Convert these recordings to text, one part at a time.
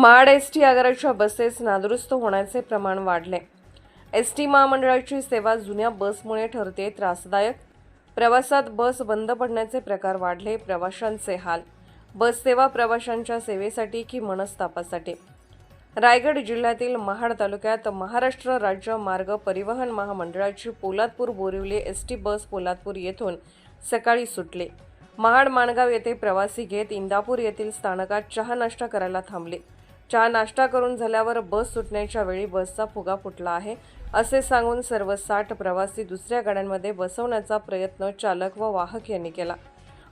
Mahad S T आगाराच्या buses नादुरुस्त होण्याचे प्रमाण वाढले. एस टी महामंडळाची सेवा जुन्या बसमुळे ठरते त्रासदायक. प्रवासात बस बंद पडण्याचे प्रकार वाढले प्रवाशांचे हाल. बस सेवा प्रवाशांच्या सेवेसाठी की मनस्तापासाठी? रायगड जिल्ह्यातील महाड तालुक्यात महाराष्ट्र राज्य मार्ग परिवहन महामंडळाची Poladpur Borivali S T bus Poladpur येथून सकाळी सुटली. महाड माणगाव येथे प्रवासी घेत इंदापूर येथील स्थानकात चहा नाश्ता करायला थांबले. चहा नाश्ता करून झाल्यावर बस सुटण्याच्या वेळी बसचा फुगा फुटला आहे. असे सांगून सर्व साठ प्रवासी दुसऱ्या गाड्यांमध्ये बसवण्याचा प्रयत्न चालक व वाहक यांनी केला.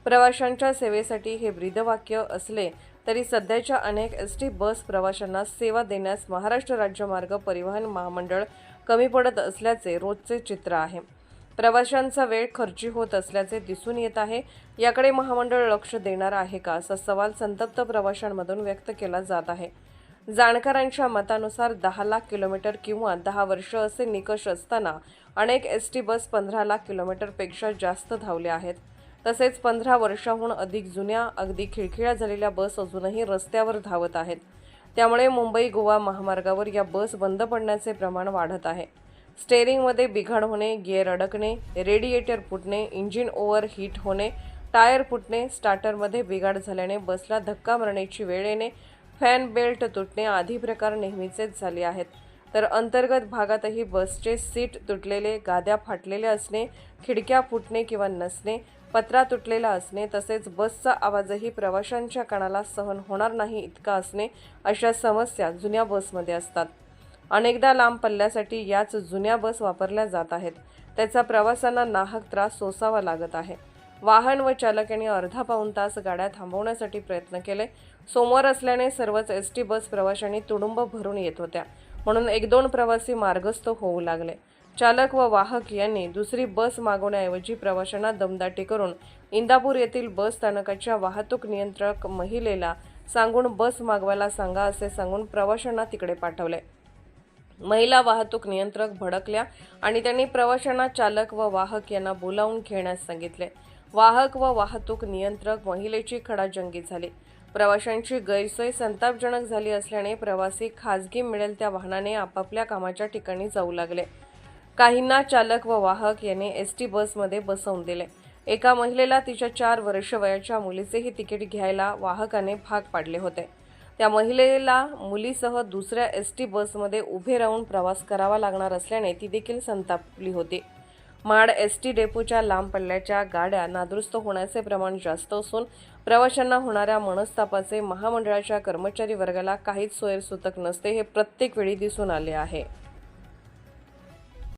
प्रवाशांच्या सेवेसाठी हे ब्रीदवाक्य असले तरी सध्याच्या अनेक एस टी बस प्रवाशांना सेवा देण्यास महाराष्ट्र राज्य मार्ग परिवहन महामंडळ कमी पडत असल्याचे रोजचे चित्र आहे. प्रवाशांचा वेळ खर्ची होत असल्याचे दिसून येत आहे. याकडे महामंडळ लक्ष देणार आहे का असा सवाल संतप्त प्रवाशांमधून व्यक्त केला जात आहे. जाणकारांच्या मतानुसार दहा लाख किलोमीटर किंवा दहा वर्ष असे निकष असताना अनेक एस टी बस पंधरा लाख किलोमीटरपेक्षा जास्त धावल्या आहेत. तसेच पंधरा वर्षाहून अधिक जुन्या अगदी खिळखिळ्या झालेल्या बस अजूनही रस्त्यावर धावत आहेत. त्यामुळे मुंबई गोवा महामार्गावर या बस बंद पडण्याचे प्रमाण वाढत आहे. स्टेअरिंगमध्ये बिघाड होणे गिअर अडकणे रेडिएटर फुटणे इंजिन ओव्हर हीट होणे टायर फुटणे स्टार्टरमध्ये बिघाड झाल्याने बसला धक्का मारण्याची वेळ येणे फॅन बेल्ट तुटणे आधी प्रकार नेहमीचेच झाले आहेत. तर अंतर्गत भागातही बसचे सीट तुटलेले गाद्या फाटलेल्या असणे खिडक्या फुटणे किंवा नसणे पत्रा तुटलेला असणे तसेच बसचा आवाजही प्रवाशांच्या कानाला सहन होणार नाही इतका असणे अशा समस्या जुन्या बसमध्ये असतात. अनेकदा लांब पल्ल्यासाठी याच जुन्या बस वापरल्या जात आहेत. त्याचा प्रवाशांना नाहक त्रास सोसावा लागत आहे. वाहन व चालक यांनी अर्धा पाऊण तास गाड्या थांबवण्यासाठी प्रयत्न केले. सोमवार असल्याने सर्वच एस टी बस प्रवाशांनी तुडुंब भरून येत होत्या. म्हणून एक दोन प्रवासी मार्गस्थ होऊ लागले. चालक व वाहक यांनी दुसरी बस मागवण्याऐवजी प्रवाशांना दमदाटी करून इंदापूर येथील बस स्थानकाच्या वाहतूक नियंत्रक महिलेला सांगून बस मागवायला सांगा असे सांगून प्रवाशांना तिकडे पाठवले. महिला वाहतूक नियंत्रक भडकल्या आणि त्यांनी प्रवाशांना चालक व वाहक यांना बोलावून घेण्यास सांगितले. वाहक व वाहतूक नियंत्रक महिलेची खडाजंगी झाली. प्रवाशांची गैरसोय संतापजनक झाली असल्याने प्रवासी खाजगी मिळेल त्या वाहनाने आपापल्या कामाच्या ठिकाणी जाऊ लागले. काहींना चालक व वाहक यांनी एस टी बसमध्ये बसवून दिले. एका महिलेला तिच्या चार वर्ष वयाच्या मुलीचेही तिकीट घ्यायला वाहकाने भाग पाडले होते. त्या महिलेला मुलीसह दुसऱ्या एस टी बसमध्ये उभे राहून प्रवास करावा लागणार असल्याने ती देखील संतापली होती. माड एस टी डेपोच्या लांब पल्ल्याच्या गाड्या नादुरुस्त होण्याचे प्रमाण जास्त असून प्रवाशांना होणाऱ्या मनस्तापाचे महामंडळाच्या कर्मचारी वर्गाला काहीच सोयरसूतक नसते हे प्रत्येक वेळी दिसून आले आहे.